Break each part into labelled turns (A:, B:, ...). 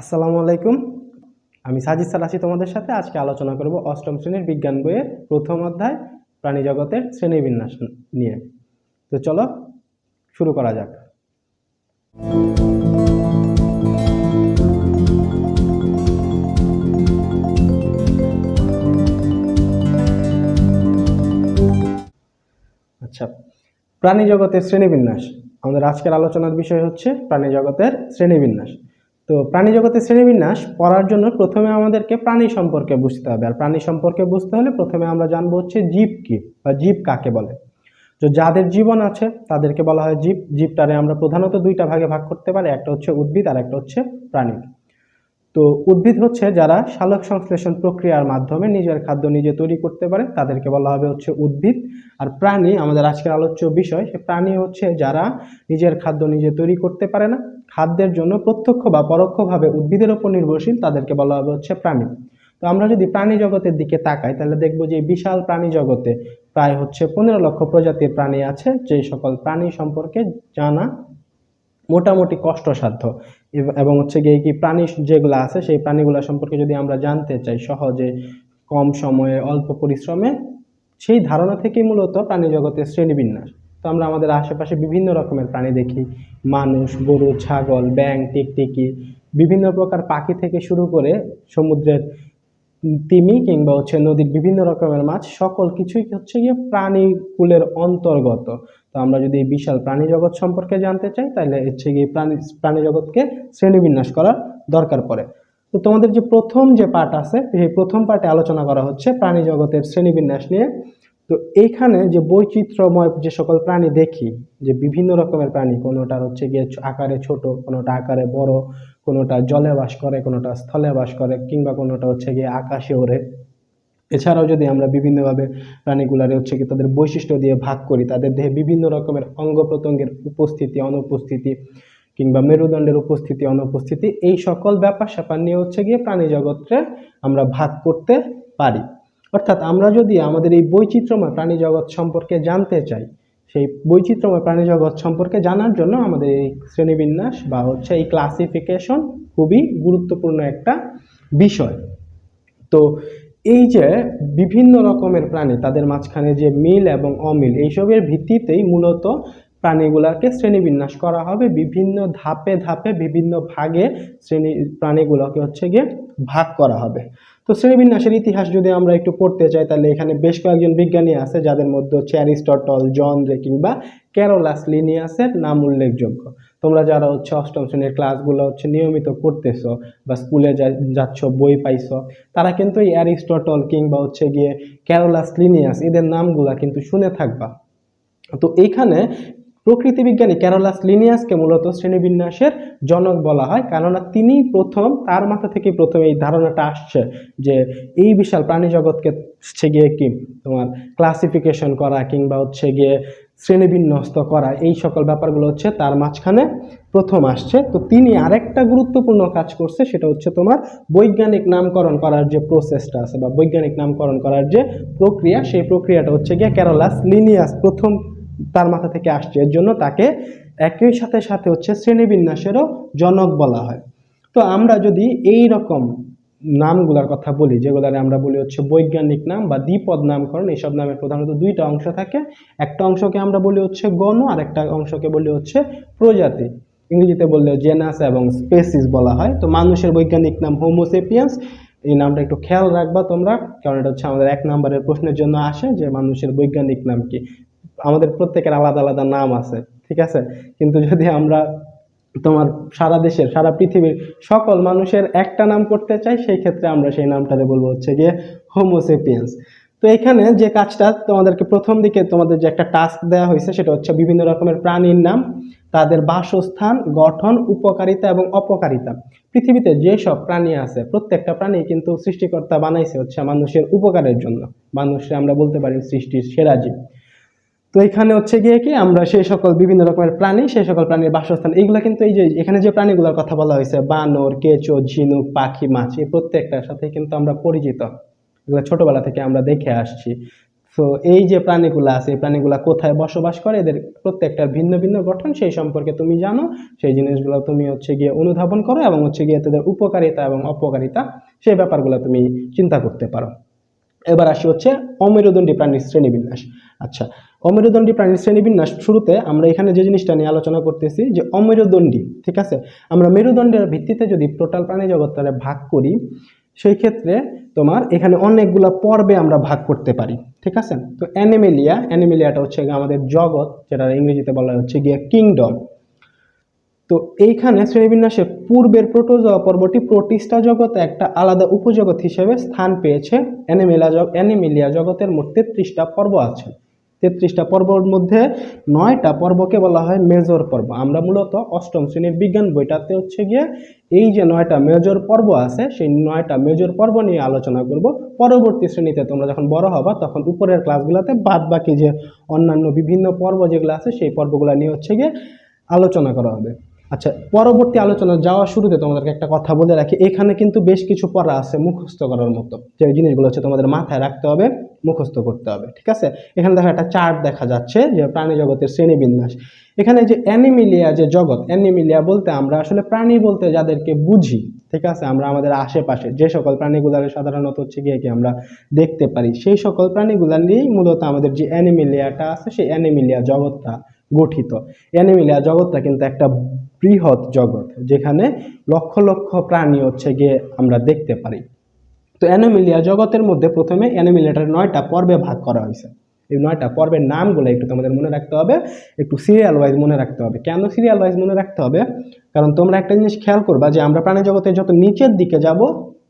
A: আসসালামু আলাইকুম। আমি সাজিদ আছি তোমাদের সাথে। আজকে আলোচনা করব অষ্টম শ্রেণির বিজ্ঞান বইয়ের প্রথম অধ্যায়, প্রাণী জগতের শ্রেণীবিন্যাস নিয়ে। তো চলো, শুরু করা যাক। আচ্ছা প্রাণী জগতের শ্রেণীবিন্যাস। আমাদের আজকের আলোচনার বিষয় হচ্ছে প্রাণী জগতের শ্রেণীবিন্যাস। তো প্রাণী জগতের শ্রেণীবিন্যাস পড়ার জন্য প্রথমে আমাদেরকে প্রাণী সম্পর্কে বুঝতে হবে। আর প্রাণী সম্পর্কে বুঝতে হলে প্রথমে আমরা জানব হচ্ছে জীব কি বা জীব কাকে বলে। তো যাদের জীবন আছে তাদেরকে বলা হয় জীব। জীবটারে আমরা প্রধানত দুইটা ভাগে ভাগ করতে পারি, একটা হচ্ছে উদ্ভিদ আর একটা হচ্ছে প্রাণী। তো উদ্ভিদ হচ্ছে যারা সালোক সংশ্লেষণ প্রক্রিয়ার মাধ্যমে নিজের খাদ্য নিজে তৈরি করতে পারে, তাদেরকে বলা হবে হচ্ছে উদ্ভিদ। আর প্রাণী, আমাদের আজকের আলোচ্য বিষয়, সে প্রাণী হচ্ছে যারা নিজের খাদ্য নিজে তৈরি করতে পারে না। খাদ্যের জন্য প্রত্যক্ষ বা পরোক্ষভাবে উদ্ভিদের উপর নির্ভরশীল, তাদেরকে বলা হবে হচ্ছে প্রাণী। তো আমরা যদি প্রাণী জগতের দিকে তাকাই, তাহলে দেখব যে বিশাল প্রাণী জগতে প্রায় হচ্ছে পনেরো লক্ষ প্রজাতির প্রাণী আছে যে সকল প্রাণী সম্পর্কে জানা মোটামুটি কষ্টসাধ্য। এবং হচ্ছে গিয়ে কি প্রাণী যেগুলো আছে, সেই প্রাণীগুলো সম্পর্কে যদি আমরা জানতে চাই সহজে, কম সময়ে, অল্প পরিশ্রমে, সেই ধারণা থেকেই মূলত প্রাণী জগতের শ্রেণীবিন্যাস। তো আমরা আমাদের আশেপাশে বিভিন্ন রকমের প্রাণী দেখি। মানুষ, গরু, ছাগল ব্যাং টিকটিকি, বিভিন্ন প্রকার পাখি থেকে শুরু করে সমুদ্রের তিমি কিংবা হচ্ছে নদীর বিভিন্ন রকমের মাছ, সকল কিছুই হচ্ছে গিয়ে প্রাণীকুলের অন্তর্গত। তো আমরা যদি বিশাল প্রাণী জগৎ সম্পর্কে জানতে চাই, তাহলে হচ্ছে গিয়ে প্রাণী প্রাণী জগৎকে শ্রেণীবিন্যাস করার দরকার পড়ে। তো তোমাদের যে প্রথম যে পার্ট আছে সেই প্রথম পার্টে আলোচনা করা হচ্ছে প্রাণী জগতের শ্রেণীবিন্যাস নিয়ে। তো এইখানে যে বৈচিত্র্যময় যে সকল প্রাণী দেখি, যে বিভিন্ন রকমের প্রাণী, কোনোটার হচ্ছে গিয়ে আকারে ছোট, কোনোটা আকারে বড়, কোনোটা জলে বাস করে, কোনোটা স্থলে বাস করে, কিংবা কোনোটা হচ্ছে গিয়ে আকাশে ওড়ে। এছাড়াও যদি আমরা বিভিন্নভাবে প্রাণীগুলারে হচ্ছে কি তাদের বৈশিষ্ট্য দিয়ে ভাগ করি, তাদের দেহে বিভিন্ন রকমের অঙ্গ প্রত্যঙ্গের উপস্থিতি, অনুপস্থিতি, কিংবা মেরুদণ্ডের উপস্থিতি, অনুপস্থিতি, এই সকল ব্যাপার স্যাপার নিয়ে হচ্ছে গিয়ে প্রাণী জগৎকে আমরা ভাগ করতে পারি। অর্থাৎ আমরা যদি আমাদের এই বৈচিত্র্যময় প্রাণী জগৎ সম্পর্কে জানতে চাই, সেই বৈচিত্র্যময় প্রাণী জগৎ সম্পর্কে জানার জন্য আমাদের এই শ্রেণীবিন্যাস বা হচ্ছে এই ক্লাসিফিকেশন খুবই গুরুত্বপূর্ণ একটা বিষয়। তো এই যে বিভিন্ন রকমের প্রাণী, তাদের মাঝখানে যে মিল এবং অমিল, এইসবের ভিত্তিতেই মূলত প্রাণীগুলোকে শ্রেণীবিন্যাস করা হবে। বিভিন্ন ধাপে ধাপে বিভিন্ন ভাগে শ্রেণি প্রাণীগুলোকে হচ্ছে গিয়ে ভাগ করা হবে। তো শ্রেণীবিন্যাসের ইতিহাস যদি আমরা একটু পড়তে চাই তাহলে এখানে বেশ কয়েকজন বিজ্ঞানী আছে, যাদের মধ্যে হচ্ছে অ্যারিস্টটল, জন রে কিংবা ক্যারোলাস লিনিয়াসের নাম উল্লেখযোগ্য। তোমরা যারা হচ্ছে অষ্টম শ্রেণির ক্লাসগুলো হচ্ছে নিয়মিত করতেছো বা স্কুলে যাচ্ছ, বই পাইছো, তারা কিন্তু এই অ্যারিস্টটল কিংবা হচ্ছে গিয়ে ক্যারোলাস লিনিয়াস, এদের নামগুলা কিন্তু শুনে থাকবা। তো এইখানে প্রকৃতি বিজ্ঞানী ক্যারোলাস লিনিয়াসকে মূলত শ্রেণীবিন্যাসের জনক বলা হয়। কেননা তিনি প্রথম, তার মাথা থেকে প্রথম এই ধারণাটা আসছে যে এই বিশাল প্রাণী জগৎকে হচ্ছে গিয়ে কি তোমার ক্লাসিফিকেশন করা কিংবা হচ্ছে গিয়ে শ্রেণীবিন্যস্ত করা, এই সকল ব্যাপারগুলো হচ্ছে তার মাঝখানে প্রথম আসছে। তো তিনি আরেকটা গুরুত্বপূর্ণ কাজ করছে, সেটা হচ্ছে তোমার বৈজ্ঞানিক নামকরণ করার যে প্রসেসটা আছে বা বৈজ্ঞানিক নামকরণ করার যে প্রক্রিয়া, সেই প্রক্রিয়াটা হচ্ছে গিয়ে ক্যারোলাস লিনিয়াস প্রথম তার মাথা থেকে আসছে। এর জন্য তাকে একই সাথে সাথে হচ্ছে শ্রেণীবিন্যাসেরও জনক বলা হয়। তো আমরা যদি এই রকম নামগুলার কথা বলি, যেগুলারে আমরা বলি হচ্ছে বৈজ্ঞানিক নাম বা দ্বিপদ নামকরণ এইসব নামের প্রধানত দুইটা অংশ থাকে। একটা অংশকে আমরা বলি হচ্ছে গণ, আর একটা অংশকে বলি হচ্ছে প্রজাতি। ইংরেজিতে বললে জেনাস এবং স্পেসিস বলা হয়। তো মানুষের বৈজ্ঞানিক নাম হোমোসেপিয়ান্স এই নামটা একটু খেয়াল রাখবা তোমরা, কারণ এটা হচ্ছে আমাদের এক নম্বরের প্রশ্নের জন্য আসে যে মানুষের বৈজ্ঞানিক নাম কি। আমাদের প্রত্যেকের আলাদা আলাদা নাম আছে, ঠিক আছে? কিন্তু যদি আমরা তোমার সারা দেশের, সারা পৃথিবীর সকল মানুষের একটা নাম করতে চাই, সেই ক্ষেত্রে আমরা সেই নামটাতে বলব হচ্ছে গিয়ে হোমোসেপিয়েন্স তো এখানে যে কাজটা তোমাদেরকে প্রথম দিকে তোমাদের যে একটা টাস্ক দেওয়া হয়েছে, সেটা হচ্ছে বিভিন্ন রকমের প্রাণীর নাম, তাদের বাসস্থান, গঠন, উপকারিতা এবং অপকারিতা। পৃথিবীতে যেসব প্রাণী আছে, প্রত্যেকটা প্রাণী কিন্তু সৃষ্টিকর্তা বানাইছে হচ্ছে মানুষের উপকারের জন্য। মানুষকে আমরা বলতে পারি সৃষ্টির সেরা জীব। তো এখানে হচ্ছে গিয়ে কি, আমরা সেই সকল বিভিন্ন রকমের প্রাণী, সেই সকল প্রাণীর বাসস্থান, এইগুলো কিন্তু এই যে, এখানে যে প্রাণীগুলোর কথা বলা হয়েছে, বানর, কেঁচো, ঝিনুক, পাখি, মাছ, এই প্রত্যেকটার সাথে কিন্তু আমরা পরিচিত। এগুলো ছোটবেলা থেকে আমরা দেখে আসছি। তো এই যে প্রাণীগুলো আছে, এই প্রাণীগুলো কোথায় বসবাস করে, এদের প্রত্যেকটার ভিন্ন ভিন্ন গঠন, সেই সম্পর্কে তুমি জানো, সেই জিনিসগুলো তুমি হচ্ছে গিয়ে অনুধাবন করো এবং হচ্ছে গিয়ে তাদের উপকারিতা এবং অপকারিতা, সেই ব্যাপারগুলো তুমি চিন্তা করতে পারো। এবার আসি হচ্ছে অমেরুদণ্ডী প্রাণীর শ্রেণীবিন্যাস। আচ্ছা অমেরুদণ্ডী প্রাণীর শ্রেণীবিন্যাস শুরুতে আমরা এখানে যে জিনিসটা নিয়ে আলোচনা করতেছি, যে অমেরুদণ্ডী, ঠিক আছে? আমরা মেরুদণ্ডের ভিত্তিতে যদি টোটাল প্রাণী জগৎটারে ভাগ করি, সেই ক্ষেত্রে তোমার এখানে অনেকগুলো পর্বে আমরা ভাগ করতে পারি, ঠিক আছে? তো অ্যানিমেলিয়া, অ্যানিমেলিয়াটা হচ্ছে আমাদের জগৎ, যেটা ইংরেজিতে বলা হচ্ছে গিয়ে কিংডম তো এইখানে শ্রেণীবিন্যাসের পূর্বের প্রোটোজোয়া পর্বটি প্রোটিস্টা জগতে একটা আলাদা উপজগৎ হিসেবে স্থান পেয়েছে। অ্যানিমেলা অ্যানিমেলিয়া জগতের মোট তেত্রিশটা পর্ব আছে। তেত্রিশটা পর্বর মধ্যে নয়টা পর্বকে বলা হয় মেজর পর্ব। আমরা মূলত অষ্টম শ্রেণির বিজ্ঞান বইটাতে হচ্ছে গিয়ে এই যে নয়টা মেজর পর্ব আছে, সেই নয়টা মেজর পর্ব নিয়ে আলোচনা করব। পরবর্তী শ্রেণীতে তোমরা যখন বড় হবা, তখন উপরের ক্লাসগুলোতে বাদ বাকি যে অন্যান্য বিভিন্ন পর্ব যেগুলো আছে, সেই পর্বগুলো নিয়ে হচ্ছে গিয়ে আলোচনা করা হবে। আচ্ছা পরবর্তী আলোচনা যাওয়ার শুরুতে তোমাদেরকে একটা কথা বলে রাখি। এখানে কিন্তু বেশ কিছু পড়া আছে মুখস্থ করার মতো। যে জিনিসগুলো হচ্ছে তোমাদের মাথায় রাখতে হবে। মুখস্থ করতে হবে, ঠিক আছে? এখানে দেখো একটা চার্ট দেখা যাচ্ছে যে প্রাণী জগতের শ্রেণীবিন্যাস। এখানে যে অ্যানিমিলিয়া যে জগৎ, অ্যানিমিলিয়া বলতে আমরা আসলে প্রাণী বলতে যাদেরকে বুঝি, ঠিক আছে? আমরা আমাদের আশেপাশে যে সকল প্রাণীগুলার সাধারণত হচ্ছে গিয়ে কি আমরা দেখতে পারি, সেই সকল প্রাণীগুলা নিয়েই মূলত আমাদের যে অ্যানিমিলিয়াটা আছে, সেই অ্যানিমিলিয়া জগৎটা গঠিত। অ্যানিমিলিয়া জগৎটা কিন্তু একটা বৃহৎ জগৎ, যেখানে লক্ষ লক্ষ প্রাণী হচ্ছে গিয়ে আমরা দেখতে পারি। তো অ্যানিমিলিয়া জগতের মধ্যে প্রথমে অ্যানিমিলিয়াটার নয়টা পর্বে ভাগ করা হয়েছে। এই নয়টা পর্বের নামগুলো একটু তোমাদের মনে রাখতে হবে, একটু সিরিয়াল ওয়াইজ মনে রাখতে হবে। কেন সিরিয়াল ওয়াইজ মনে রাখতে হবে? কারণ তোমরা একটা জিনিস খেয়াল করবা যে আমরা প্রাণী জগতে যত নিচের দিকে যাব,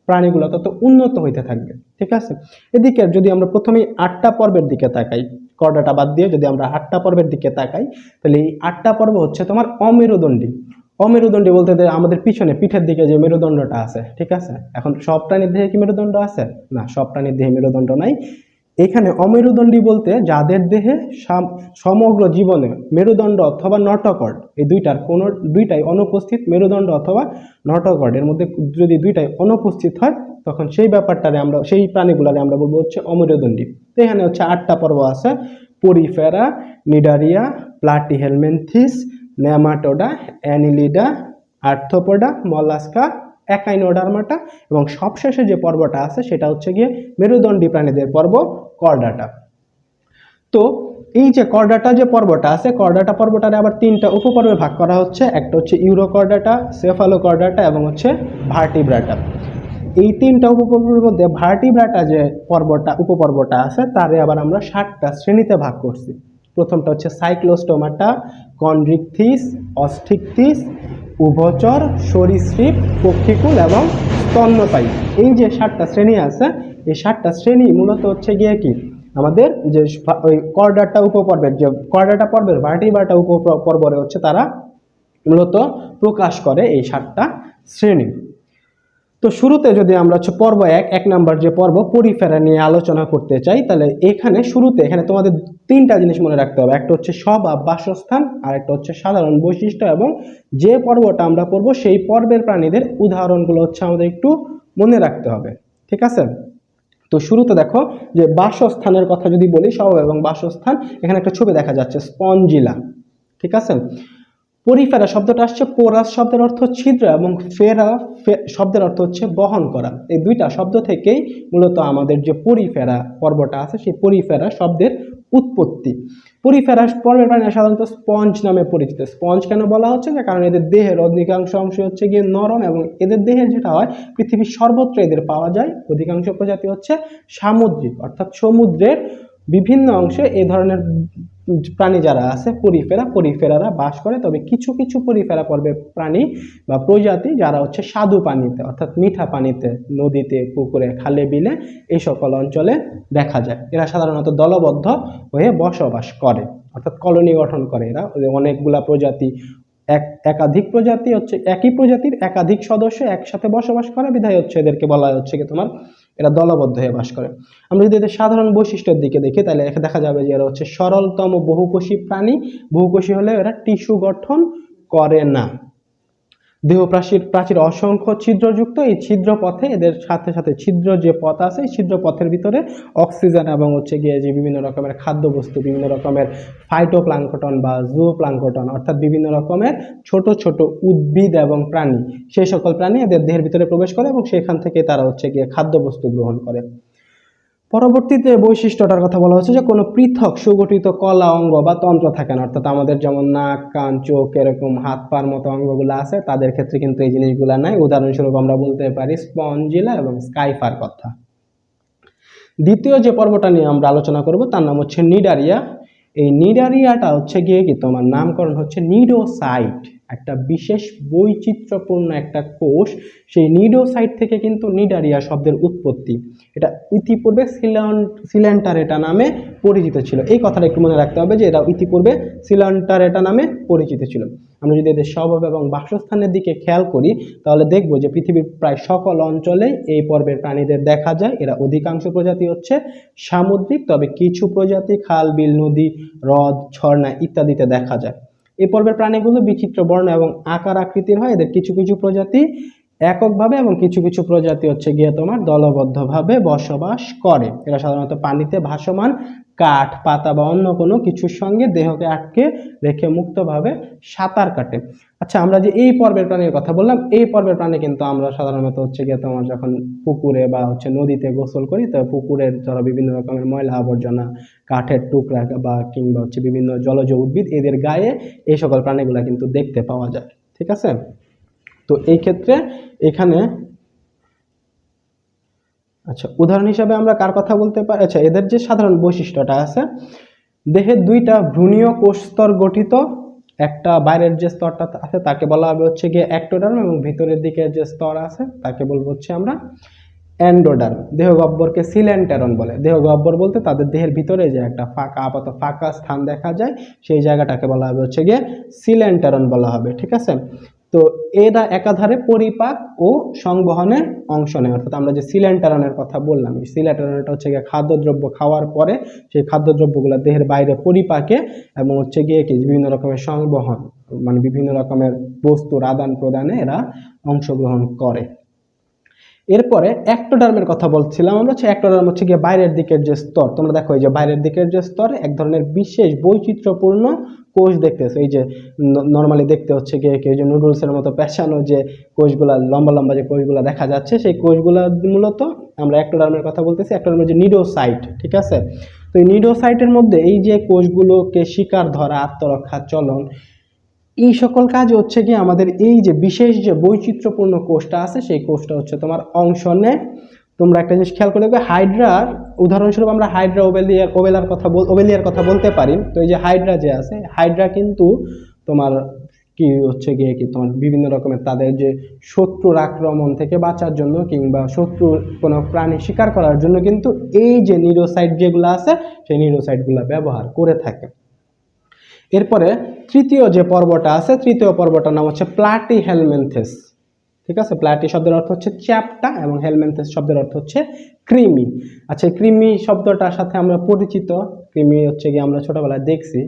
A: প্রাণীগুলো তত উন্নত হইতে থাকবে, ঠিক আছে? এদিকে যদি আমরা প্রথমেই আটটা পর্বের দিকে তাকাই, কর্ডাটা বাদ দিয়ে যদি আমরা আটটা পর্বের দিকে তাকাই, তাহলে এই আটটা পর্ব হচ্ছে তোমার অমেরুদণ্ডী। অমেরুদণ্ডী বলতে আমাদের পিছনে, পিঠের দিকে যে মেরুদণ্ডটা আছে, ঠিক আছে? এখন সব প্রাণীর দেহে কি মেরুদণ্ড আছে? না, সব প্রাণীর দেহে মেরুদণ্ড নাই। এখানে অমেরুদণ্ডী বলতে যাদের দেহে সাম- সমগ্র জীবনে মেরুদণ্ড অথবা নটকর্ড, এই দুইটার কোনো, দুইটাই অনুপস্থিত মেরুদণ্ড অথবা নটকর্ড। এর মধ্যে যদি দুইটাই অনুপস্থিত হয়, তখন সেই ব্যাপারটারে আমরা, সেই প্রাণীগুলারে আমরা বলব হচ্ছে অমেরুদণ্ডী। তো এখানে হচ্ছে আটটা পর্ব আছে। Porifera, Cnidaria, Platyhelminthes Nematoda, Annelida Arthropoda Mollusca Echinodermata এবং সবশেষে যে পর্বটা আছে সেটা হচ্ছে গিয়ে মেরুদণ্ডী প্রাণীদের পর্ব, কর্ডাটা। তো এই যে কর্ডাটা যে পর্বটা আছে, কর্ডাটা পর্বটারে আবার তিনটা উপপর্বে ভাগ করা হচ্ছে। একটা হচ্ছে ইউরোকর্ডাটা, সেফালোকর্ডাটা এবং হচ্ছে ভার্টিব্রাটা। এই তিনটা উপপর্বের মধ্যে ভার্টিব্রাটা যে পর্বটা, উপপর্বটা আছে, তারে আবার আমরা ষাটটা শ্রেণীতে ভাগ করছি। প্রথমটা হচ্ছে সাইক্লোস্টোমাটা কন্ড্রিকথিস অস্টিকথিস উভচর, সরীসৃপ, পক্ষীকুল এবং স্তন্যপায়ী। এই যে ষাটটা শ্রেণি আছে, এই ষাটটা শ্রেণি মূলত হচ্ছে গিয়ে কি? আমাদের যে ওই কর্ডাটা উপপর্বের, যে কর্ডাটা পর্বের ভার্টিব্রাটা উপপর্বরে হচ্ছে তারা মূলত প্রকাশ করে এই সাতটা শ্রেণি। তো শুরুতে যদি আমরা হচ্ছে পর্ব এক এক নাম্বার যে পর্ব, পরিফেরা নিয়ে আলোচনা করতে চাই, তাহলে এখানে শুরুতে, এখানে তোমাদের তিনটা জিনিস মনে রাখতে হবে। একটা হচ্ছে স্বভাব বাসস্থান, আর একটা হচ্ছে সাধারণ বৈশিষ্ট্য, এবং যে পর্বটা আমরা পড়ব, সেই পর্বের প্রাণীদের উদাহরণগুলো হচ্ছে আমাদের একটু মনে রাখতে হবে। ঠিক আছে? তো শুরুতে দেখো যে বাসস্থানের কথা যদি বলি স্বভাব এবং বাসস্থান, এখানে একটা ছবি দেখা যাচ্ছে, স্পঞ্জিলা। ঠিক আছে? পরিফেরা শব্দটা আসছে পোরাস শব্দের অর্থ ছিদ্র এবং ফেরা শব্দের অর্থ হচ্ছে বহন করা। এই দুইটা শব্দ থেকেই মূলত আমাদের যে পরিফেরা পর্বটা আছে, সেই পরিফেরা শব্দের উৎপত্তি। পরিফেরা পর্বের প্রাণীরা সাধারণত স্পঞ্জ নামে পরিচিত। স্পঞ্জ কেন বলা হচ্ছে? যে কারণ এদের দেহের অধিকাংশ অংশ হচ্ছে গিয়ে নরম এবং এদের দেহের যেটা হয়, পৃথিবীর সর্বত্র এদের পাওয়া যায়। অধিকাংশ প্রজাতি হচ্ছে সামুদ্রিক, অর্থাৎ সমুদ্রের বিভিন্ন অংশে এই ধরনের প্রাণী যারা আছে, পরিফেরা, পরিফেরারা বাস করে। তবে কিছু কিছু পরিফেরা পর্বে প্রাণী বা প্রজাতি যারা হচ্ছে স্বাদু পানিতে, অর্থাৎ মিঠা পানিতে, নদীতে, পুকুরে, খালে, বিলে এই সকল অঞ্চলে দেখা যায়। এরা সাধারণত দলবদ্ধ হয়ে বসবাস করে, অর্থাৎ কলোনি গঠন করে এরা। অনেকগুলা প্রজাতি, এক, একাধিক প্রজাতি হচ্ছে একই প্রজাতির একাধিক সদস্য একসাথে বসবাস করে। বিধায় হচ্ছে এদেরকে বলা হচ্ছে কি তোমার এরা দলবদ্ধ হয়ে বাস করে। আমরা যদি এদের সাধারণ বৈশিষ্ট্যের দিকে দেখি, তাহলে দেখা যাবে যে এরা হচ্ছে সরলতম বহুকোষী প্রাণী। বহুকোষী হলে এরা টিস্যু গঠন করে না। দেহ প্রাচীর প্রাচীর অসংখ্য ছিদ্রযুক্ত। এই ছিদ্র পথে এদের সাথে সাথে ছিদ্র যে পথ আছে, এই ছিদ্র পথের ভিতরে অক্সিজেন এবং হচ্ছে গিয়ে যে বিভিন্ন রকমের খাদ্যবস্তু, বিভিন্ন রকমের ফাইটোপ্লাঙ্কটন বা জুওপ্লাঙ্কটন অর্থাৎ বিভিন্ন রকমের ছোট ছোট উদ্ভিদ এবং প্রাণী। সেই সকল প্রাণী এদের দেহের ভিতরে প্রবেশ করে এবং সেখান থেকে তারা হচ্ছে গিয়ে খাদ্যবস্তু গ্রহণ করে। পরবর্তীতে বৈশিষ্ট্যটার কথা বলা হচ্ছে যে কোনো পৃথক সুগঠিত কলা অঙ্গ বা তন্ত্র থাকে না। অর্থাৎ আমাদের যেমন নাক, কান, চোখ এরকম হাত, পার মতো অঙ্গগুলো আছে, তাদের ক্ষেত্রে কিন্তু এই জিনিসগুলো নাই। উদাহরণস্বরূপ আমরা বলতে পারি স্পঞ্জিলা এবং স্কাইফার কথা। দ্বিতীয় যে পর্বটা নিয়ে আমরা আলোচনা করব, তার নাম হচ্ছে নিডারিয়া। এই নিডারিয়াটা হচ্ছে গিয়ে কি? তোমার নামকরণ হচ্ছে নিডোসাইট। একটা বিশেষ বৈচিত্র্যপূর্ণ একটা কোষ, সেই নিডোসাইট থেকে কিন্তু নিডারিয়া শব্দের উৎপত্তি। এটা ইতিপূর্বে সিলান, সিলেন্টারেটা নামে পরিচিত ছিল। এই কথাটা একটু মনে রাখতে হবে যে এরা ইতিপূর্বে সিলান্টারেটা নামে পরিচিত ছিল। আমরা যদি এদের স্বভাব এবং বাসস্থানের দিকে খেয়াল করি, তাহলে দেখব যে পৃথিবীর প্রায় সকল অঞ্চলেই এই পর্বের প্রাণীদের দেখা যায়। এরা অধিকাংশ প্রজাতি হচ্ছে সামুদ্রিক, তবে কিছু প্রজাতি খাল, বিল, নদী, হ্রদ, ঝর্ণা ইত্যাদিতে দেখা যায়। এই পর্বের প্রাণীগুলো বিচিত্র বর্ণ এবং আকার আকৃতির হয়। এদের কিছু কিছু প্রজাতি এককভাবে এবং কিছু কিছু প্রজাতি হচ্ছে গিয়ে তোমার দলবদ্ধভাবে বসবাস করে। এরা সাধারণত পানিতে ভাসমান, কাঠ, পাতা বা অন্য কোনো কিছুর সঙ্গে দেহকে আটকে রেখে মুক্তভাবে সাঁতার কাটে। আচ্ছা আমরা যে এই পর্বের প্রাণীর কথা বললাম, এই পর্বের প্রাণী কিন্তু আমরা সাধারণত হচ্ছে গিয়ে তোমার যখন পুকুরে বা হচ্ছে নদীতে গোসল করি, তো পুকুরের ধরো বিভিন্ন রকমের ময়লা আবর্জনা, কাঠের টুকরা বা কিংবা হচ্ছে বিভিন্ন জলজ উদ্ভিদ, এদের গায়ে এই সকল প্রাণীগুলো কিন্তু দেখতে পাওয়া যায়। ঠিক আছে? তো এই ক্ষেত্রে এখানে আচ্ছা উদাহরণ হিসাবে আমরা কার কথা বলতে পারি? আচ্ছা এদের যে সাধারণ বৈশিষ্ট্যটা আছে দেহের দুইটা ভ্রূণীয় কোষস্তর গঠিত, একটা বাইরের যে স্তরটা আছে তাকে বলা হবে হচ্ছে গিয়ে অ্যাক্টোডার্ম এবং ভিতরের দিকে যে স্তর আছে তাকে বলব হচ্ছে আমরা অ্যান্ডোডার্ম দেহ গহ্বরকে সিলেন্টেরন বলে। দেহ গহ্বর বলতে তাদের দেহের ভিতরে যে একটা ফাঁকা, আপাত ফাঁকা স্থান দেখা যায়, সেই জায়গাটাকে বলা হবে হচ্ছে গিয়ে সিলেন্টেরন বলা হবে, ঠিক আছে? তো এরা একাধারে পরিপাক ও সংবহনে অংশ নেয়। অর্থাৎ আমরা যে সিলেন্টারনের কথা বললাম সিলেন্টারনটা হচ্ছে গিয়ে খাদ্যদ্রব্য খাওয়ার পরে সেই খাদ্যদ্রব্যগুলো দেহের বাইরে পরিপাকে এবং হচ্ছে গিয়ে কি, বিভিন্ন রকমের সংবহন মানে বিভিন্ন রকমের বস্তুর আদান প্রদানে এরা অংশগ্রহণ করে। এরপরে অ্যাক্টোডার্মের কথা বলছিলাম, আমরা হচ্ছে অ্যাক্টোডার্ম হচ্ছে গিয়ে বাইরের দিকের যে স্তর। তোমরা দেখো এই যে বাইরের দিকের যে স্তর, এক ধরনের বিশেষ বৈচিত্র্যপূর্ণ কোষ দেখতেছো। এই যে নর্মালি দেখতে হচ্ছে গিয়ে কেউ যে নুডলসের মতো পেঁচানো যে কোষগুলা, লম্বা লম্বা যে কোষগুলা দেখা যাচ্ছে, সেই কোষগুলা মূলত আমরা অ্যাক্টোডার্মের কথা বলতেছি। অ্যাক্টোডার্মের যে নিডোসাইট, ঠিক আছে? তো এই নিডোসাইটের মধ্যে এই যে কোষগুলোকে শিকার ধরা, আত্মরক্ষা, চলন এই সকল কাজ হচ্ছে কি আমাদের এই যে বিশেষ যে বৈচিত্র্যপূর্ণ কোষটা আছে, সেই কোষটা হচ্ছে তোমার অংশ নেয় তোমরা একটা জিনিস খেয়াল করে দেখবে হাইড্রার উদাহরণস্বরূপ আমরা হাইড্রা ওবেলিয়ার ওবেলার কথা বল, ওবেলিয়ার কথা বলতে পারি। তো এই যে হাইড্রা যে আছে, হাইড্রা কিন্তু তোমার কি হচ্ছে গিয়ে কি, তোমার বিভিন্ন রকমের তাদের যে শত্রুর আক্রমণ থেকে বাঁচার জন্য কিংবা শত্রুর কোনো প্রাণী শিকার করার জন্য কিন্তু এই যে নিউরোসাইট যেগুলো আছে, সেই নিউরোসাইটগুলো ব্যবহার করে থাকে। এরপরে তৃতীয় যে পর্বটা আছে, তৃতীয় পর্বটার নাম হচ্ছে প্লাটি হেলমেন্থেস। ঠিক আছে? প্লাটি শব্দের অর্থ হচ্ছে চ্যাপটা এবং হেলমেন্থেস শব্দের অর্থ হচ্ছে কৃমি। আচ্ছা কৃমি শব্দটার সাথে আমরা পরিচিত। কৃমি হচ্ছে গিয়ে আমরা ছোটবেলায় দেখছি।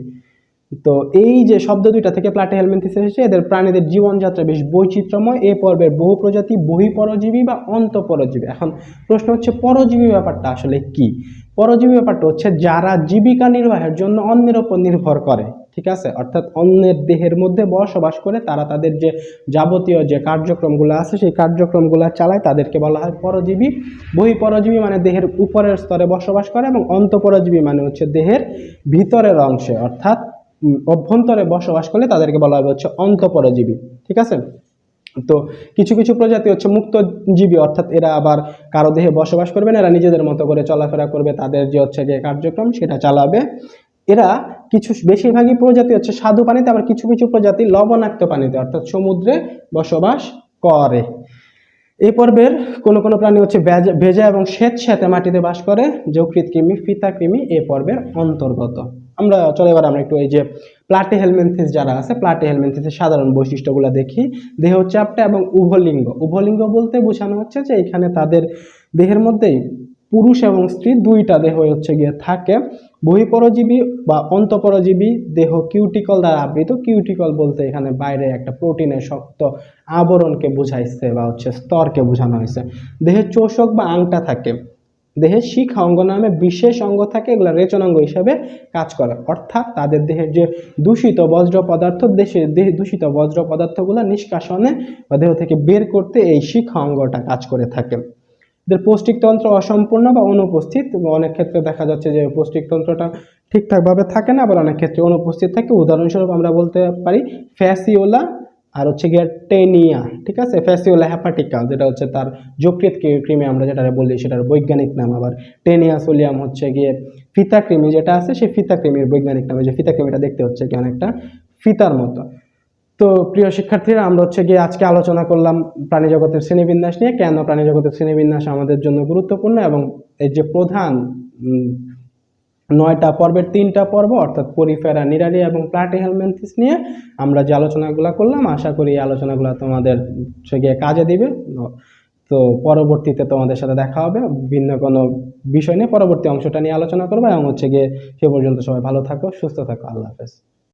A: তো এই যে শব্দ দুইটা থেকে প্লাটি হেলমেন্থিস এসেছে, এদের প্রাণীদের জীবনযাত্রা বেশ বৈচিত্র্যময়। এ পর্বের বহু প্রজাতি বহিঃপরজীবী বা অন্তঃপরজীবী। এখন প্রশ্ন হচ্ছে, পরজীবী ব্যাপারটা আসলে কি? পরজীবী ব্যাপারটা হচ্ছে, যারা জীবিকা নির্বাহের জন্য অন্যের ওপর নির্ভর করে। ঠিক আছে? অর্থাৎ অন্যের দেহের মধ্যে বসবাস করে তারা তাদের যে যাবতীয় যে কার্যক্রমগুলো আছে, সেই কার্যক্রমগুলো চালায়। তাদেরকে বলা হয় পরজীবী। বহি পরজীবী মানে দেহের উপরের স্তরে বসবাস করে এবং অন্তঃপরজীবী মানে হচ্ছে দেহের ভিতরের অংশে। অর্থাৎ অভ্যন্তরে বসবাস করলে তাদেরকে বলা হবে হচ্ছে অন্তঃপরজীবী। ঠিক আছে? তো কিছু কিছু প্রজাতি হচ্ছে মুক্তজীবী। অর্থাৎ এরা আবার কারও দেহে বসবাস করবে না, এরা নিজেদের মতো করে চলাফেরা করবে। তাদের যে হচ্ছে যে কার্যক্রম, সেটা চালাবে। এরা কিছু বেশিরভাগই প্রজাতি হচ্ছে স্বাদু পানিতে, আবার কিছু কিছু প্রজাতি লবণাক্ত পানিতে, অর্থাৎ সমুদ্রে বসবাস করে। এই পর্বের কোনো কোনো প্রাণী হচ্ছে ভেজা- এবং স্বেত স্যাঁতে মাটিতে বাস করে যকৃত কৃমি ফিতা কৃমি এই পর্বের অন্তর্গত। আমরা চলে এবার আমরা একটু এই যে প্লাটে হেলমেন্থিস যারা আছে প্লাটে হেলমেন্থিসের সাধারণ বৈশিষ্ট্যগুলো দেখি। দেহ চাপটা এবং উভলিঙ্গ। উভলিঙ্গ বলতে বোঝানো হচ্ছে যে এখানে তাদের দেহের মধ্যেই পুরুষ এবং স্ত্রী দুইটা দেহ হচ্ছে গিয়ে থাকে। বহিঃপরজীবী বা অন্তঃপরজীবী দেহ কিউটিকল দ্বারা আবৃত। কিউটিকল বলতে এখানে বাইরে একটা প্রোটিনের শক্ত আবরণকে বোঝাইছে বা হচ্ছে স্তরকে বোঝানো হয়েছে। দেহের চোষক বা আংটা থাকে। দেহে শিখা অঙ্গ নামে বিশেষ অঙ্গ থাকে, এগুলো রেচনাঙ্গ হিসাবে কাজ করে। অর্থাৎ তাদের দেহের যে দূষিত বজ্র পদার্থ, দেশে দেহে দূষিত বজ্র পদার্থগুলো নিষ্কাশনে বা দেহ থেকে বের করতে এই শিখা অঙ্গটা কাজ করে থাকে। এদের পৌষ্টিকতন্ত্র অসম্পূর্ণ বা অনুপস্থিত অনেক ক্ষেত্রে দেখা যাচ্ছে যে পৌষ্টিকতন্ত্রটা ঠিকঠাকভাবে থাকে না, আবার অনেক ক্ষেত্রে অনুপস্থিত থাকে। উদাহরণস্বরূপ আমরা বলতে পারি ফ্যাসিওলা আর হচ্ছে গিয়ে টেনিয়া, ঠিক আছে? ফ্যাসিওলা হ্যাপাটিকা যেটা হচ্ছে তার যকৃত কৃমি আমরা যেটা বলি, সেটার বৈজ্ঞানিক নাম। আবার টেনিয়া সোলিয়াম হচ্ছে গিয়ে ফিতা কৃমি যেটা আছে, সেই ফিতা কৃমির বৈজ্ঞানিক নাম যে ফিতা কৃমিটা দেখতে হচ্ছে কি অনেকটা ফিতার মতো। তো প্রিয় শিক্ষার্থীরা, আমরা হচ্ছে গিয়ে আজকে আলোচনা করলাম প্রাণী জগতের শ্রেণীবিন্যাস নিয়ে, কেন প্রাণী জগতের শ্রেণীবিন্যাস আমাদের জন্য গুরুত্বপূর্ণ এবং এর যে প্রধান নয়টা পর্বের তিনটা পর্ব, অর্থাৎ পরিফেরা, নিরালি এবং প্লাটি হেলমেন্থিস নিয়ে আমরা যে আলোচনাগুলো করলাম, আশা করি এই আলোচনাগুলো তোমাদের হচ্ছে গিয়ে কাজে দিবে। তো পরবর্তীতে তোমাদের সাথে দেখা হবে, ভিন্ন কোনো বিষয় নিয়ে পরবর্তী অংশটা নিয়ে আলোচনা করব, এবং হচ্ছে গিয়ে সে পর্যন্ত সবাই ভালো থাকো, সুস্থ থাকো, আল্লাহ হাফেজ।